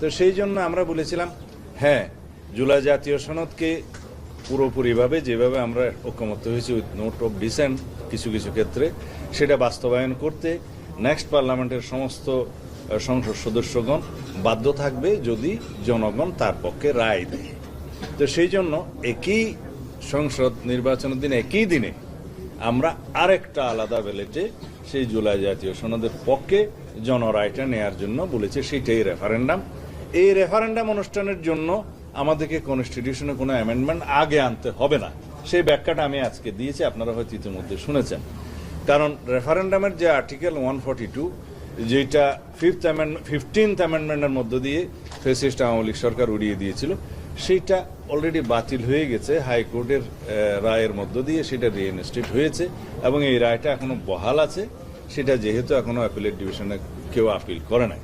তো সেই জন্য আমরা বলেছিলাম হ্যাঁ জুলাই জাতীয় সনদকে পুরোপুরিভাবে যেভাবে আমরা ঐক্যমত্য হয়েছি উইথ নোট অফ ডিসেন্ট কিছু কিছু ক্ষেত্রে, সেটা বাস্তবায়ন করতে নেক্সট পার্লামেন্টের সমস্ত সংসদ সদস্যগণ বাধ্য থাকবে যদি জনগণ তার পক্ষে রায় দেয়। তো সেই জন্য একই সংসদ নির্বাচনের দিন, একই দিনে আমরা আরেকটা আলাদা ব্যালেটে সেই জুলাই জাতীয় সনদের পক্ষে জনরায়টা নেয়ার জন্য বলেছে, সেটাই রেফারেন্ডাম এই রেফারেন্ডাম অনুষ্ঠানের জন্য আমাদেরকে কনস্টিটিউশনে কোনো অ্যামেন্ডমেন্ট আগে আনতে হবে না। সেই ব্যাখ্যাটা আমি আজকে দিয়েছি, আপনারা হয়তো ইতিমধ্যে শুনেছেন। কারণ রেফারেন্ডামের যে আর্টিকেল ওয়ান ফর্টি টু যেটা ফিফথ অ্যামেন্ডমেন্ট ফিফটিন্থ অ্যামেন্ডমেন্টের মধ্য দিয়ে ফেসিস্ট আওয়ামী লীগ সরকার উড়িয়ে দিয়েছিল, সেইটা অলরেডি বাতিল হয়ে গেছে। হাইকোর্টের রায়ের মধ্য দিয়ে সেটা রিইনস্টেট হয়েছে এবং এই রায়টা এখনও বহাল আছে। সেটা যেহেতু এখনও অ্যাপিলেট ডিভিশনে কেউ আপিল করে নাই।